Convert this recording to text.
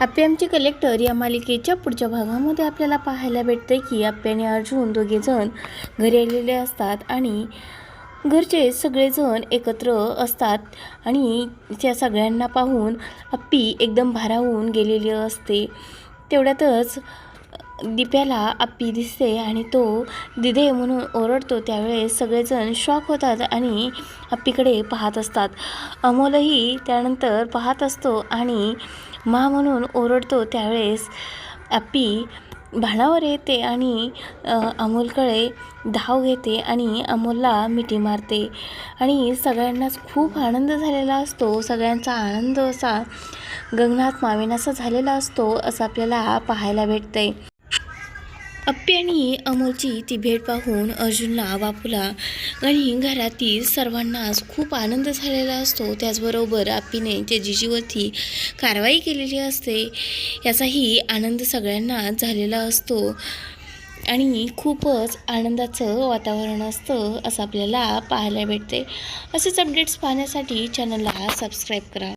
आप्पे आमचे कलेक्टर या मालिकेच्या पुढच्या भागामध्ये आपल्याला पाहायला भेटते की आप्पे आणि अर्जुन दोघेजण घरी आलेले असतात आणि घरचे सगळेजण एकत्र असतात आणि त्या सगळ्यांना पाहून आप्पी एकदम भारावून गेलेली असते. तेवढ्यातच दिप्याला आप्पी दिसते आणि तो दिदे म्हणून ओरडतो. त्यावेळेस सगळेजण शॉक होतात आणि आप्पीकडे पाहत असतात. अमोलही त्यानंतर पाहत असतो आणि मा म्हणून ओरडतो. त्यावेळेस आप्पी भाणावर येते आणि अमोलकडे धाव घेते आणि अमोलला मिठी मारते. आणि सगळ्यांनाच खूप आनंद झालेला असतो. सगळ्यांचा आनंद असा गगनात मावेनासा झालेला असतो असं आपल्याला पाहायला भेटतंय. अप्पी आणि अमोलची ती भेट पाहून अर्जुनला बापूला आणि घरातील सर्वांनाच खूप आनंद झालेला असतो. त्याचबरोबर अप्पीने त्या जिजीवरती कारवाई केलेली असते. याचाही आनंद सगळ्यांना झालेला असतो आणि खूपच आनंदाचं वातावरण असतं असं आपल्याला पाहायला भेटते. असेच अपडेट्स पाहण्यासाठी चॅनलला सबस्क्राईब करा.